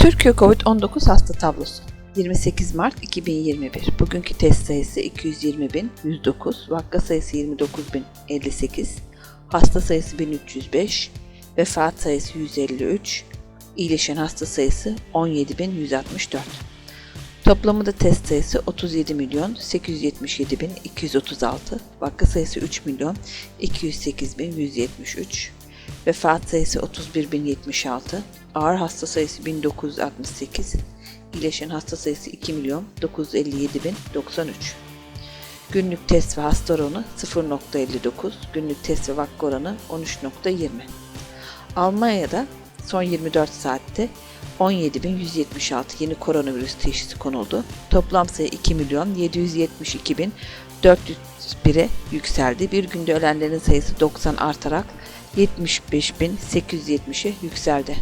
Türkiye Covid-19 hasta tablosu. 28 Mart 2021 Bugünkü test sayısı 220.109, vaka sayısı 29.058, hasta sayısı 1305, vefat sayısı 153, iyileşen hasta sayısı 17.164. Toplamı da test sayısı 37 milyon 877 bin 236, vaka sayısı 3 milyon 208 bin 173, vefat sayısı 31 bin 76, ağır hasta sayısı 1968, iyileşen hasta sayısı 2 milyon 957 bin 93. Günlük test ve hasta oranı 0.59, günlük test ve vaka oranı 13.20. Almanya'da son 24 saatte 17.176 yeni koronavirüs teşhisi konuldu. Toplam sayı 2 milyon 772 bin 401'e yükseldi. Bir günde ölenlerin sayısı 90 artarak 75.870'e yükseldi.